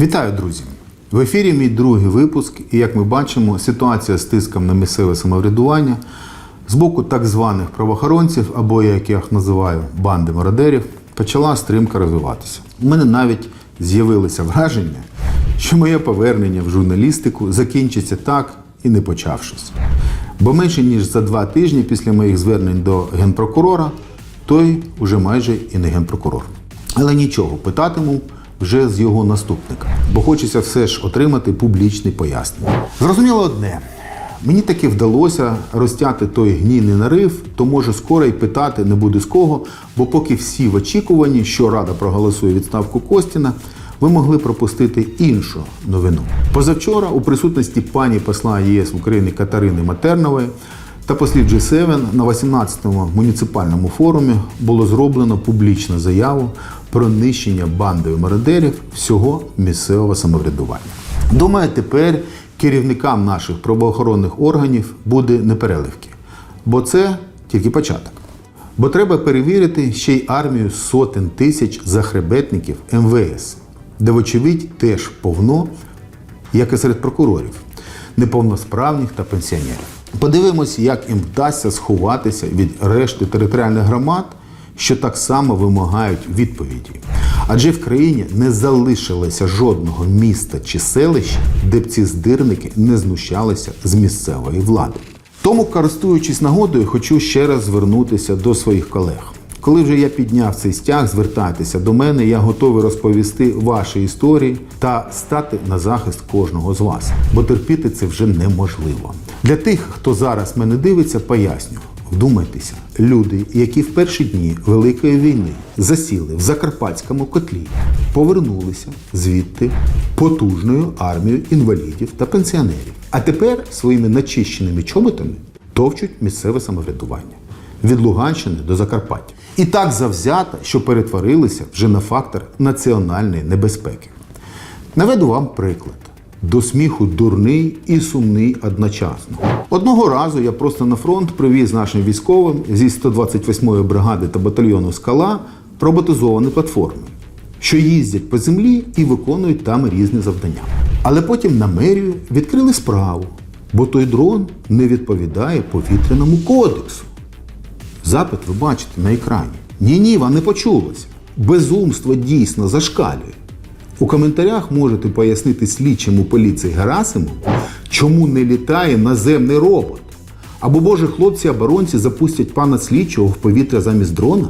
Вітаю, друзі! В ефірі мій другий випуск, і як ми бачимо, ситуація з тиском на місцеве самоврядування з боку так званих правоохоронців, або як я їх називаю банди мародерів, почала стрімко розвиватися. У мене навіть з'явилося враження, що моє повернення в журналістику закінчиться так і не почавшись. Бо менше ніж за два тижні після моїх звернень до генпрокурора, той уже майже і не генпрокурор. Але нічого, питатиму вже з його наступника, бо хочеться все ж отримати публічне пояснення. Зрозуміло одне. Мені таки вдалося розтяти той гнійний нарив, то може скоро й питати не буде з кого, бо поки всі в очікуванні, що Рада проголосує відставку Костіна, ви могли пропустити іншу новину. Позавчора, у присутності пані посла ЄС в Україні Катерини Матернової та послів G7 на 18-му муніципальному форумі було зроблено публічну заяву про нищення бандою мародерів всього місцевого самоврядування. Думаю, тепер керівникам наших правоохоронних органів буде непереливки, бо це тільки початок. Бо треба перевірити ще й армію сотень тисяч захребетників МВС, де, вочевидь, теж повно, як і серед прокурорів, неповносправних та пенсіонерів. Подивимось, як їм вдасться сховатися від решти територіальних громад, що так само вимагають відповіді. Адже в країні не залишилося жодного міста чи селища, де б ці здирники не знущалися з місцевої влади. Тому, користуючись нагодою, хочу ще раз звернутися до своїх колег. Коли вже я підняв цей стяг, звертайтеся до мене, я готовий розповісти ваші історії та стати на захист кожного з вас, бо терпіти це вже неможливо. Для тих, хто зараз мене дивиться, поясню. Вдумайтеся, люди, які в перші дні Великої війни засіли в Закарпатському котлі, повернулися звідти потужною армією інвалідів та пенсіонерів. А тепер своїми начищеними чоботами товчуть місцеве самоврядування від Луганщини до Закарпаття. І так завзято, що перетворилися вже на фактор національної небезпеки. Наведу вам приклад. До сміху дурний і сумний одночасно. Одного разу я просто на фронт привіз нашим військовим зі 128-ї бригади та батальйону Скала роботизовані платформи, що їздять по землі і виконують там різні завдання. Але потім на мерію відкрили справу, бо той дрон не відповідає повітряному кодексу. Запит ви бачите на екрані. Ні-ні, вам не почулося. Безумство дійсно зашкалює. У коментарях можете пояснити слідчому поліції Герасиму, чому не літає наземний робот. Або, боже, хлопці-оборонці запустять пана слідчого в повітря замість дрона?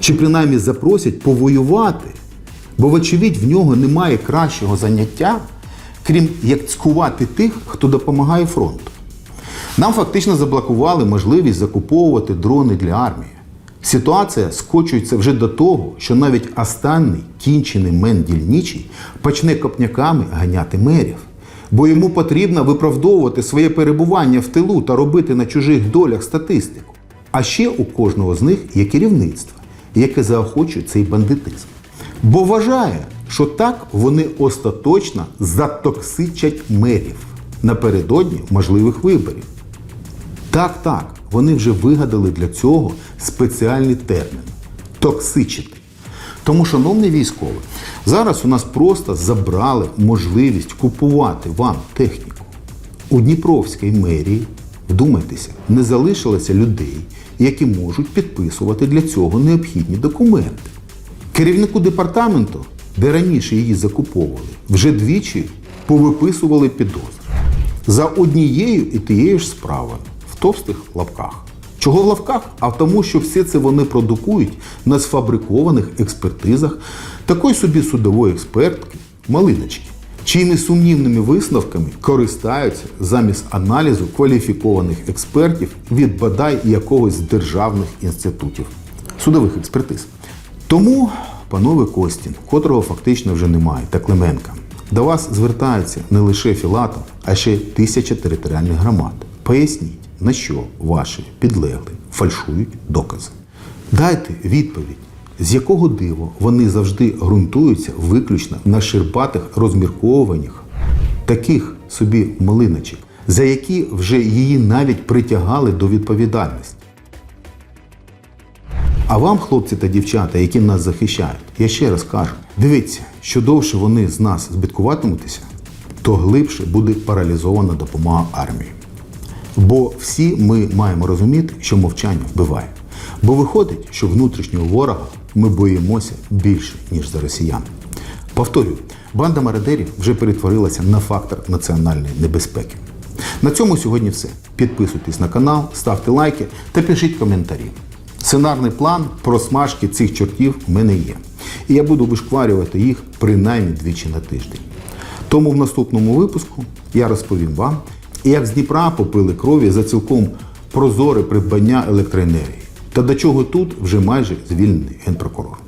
Чи принаймні запросять повоювати? Бо, вочевидь, в нього немає кращого заняття, крім як цькувати тих, хто допомагає фронту. Нам фактично заблокували можливість закуповувати дрони для армії. Ситуація скочується вже до того, що навіть останній кінчений мен дільничий почне копняками ганяти мерів. Бо йому потрібно виправдовувати своє перебування в тилу та робити на чужих долях статистику. А ще у кожного з них є керівництво, яке заохочує цей бандитизм. Бо вважає, що так вони остаточно затоксичать мерів напередодні можливих виборів. Так, так, вони вже вигадали для цього спеціальний термін токсичити. Тому, шановний військовий, зараз у нас просто забрали можливість купувати вам техніку. У Дніпровській мерії, вдумайтеся, не залишилося людей, які можуть підписувати для цього необхідні документи. Керівнику департаменту, де раніше її закуповували, вже двічі повиписували підозри за однією і тією ж справою товстих лапках. Чого в лавках? А тому, що все це вони продукують на сфабрикованих експертизах такої собі судової експертки Малиночки, чиїми сумнівними висновками користаються замість аналізу кваліфікованих експертів від бодай якогось державних інститутів судових експертиз. Тому, панове Костін, котрого фактично вже немає, та Клименка, до вас звертаються не лише Філатов, а ще тисяча територіальних громад. Поясніть, на що ваші підлегли фальшують докази. Дайте відповідь, з якого дива вони завжди ґрунтуються виключно на ширпатих розмірковуваннях таких собі малиначок, за які вже її навіть притягали до відповідальності. А вам, хлопці та дівчата, які нас захищають, я ще раз кажу: дивіться, що довше вони з нас збиткуватимуться, то глибше буде паралізована допомога армії. Бо всі ми маємо розуміти, що мовчання вбиває. Бо виходить, що внутрішнього ворога ми боїмося більше, ніж за росіян. Повторюю, банда мародерів вже перетворилася на фактор національної небезпеки. На цьому сьогодні все. Підписуйтесь на канал, ставте лайки та пишіть коментарі. Сценарний план про смажки цих чортів в мене є. І я буду вишкварювати їх принаймні двічі на тиждень. Тому в наступному випуску я розповім вам, як з Дніпра попили крові за цілком прозоре придбання електроенергії та до чого тут вже майже звільнений генпрокурор.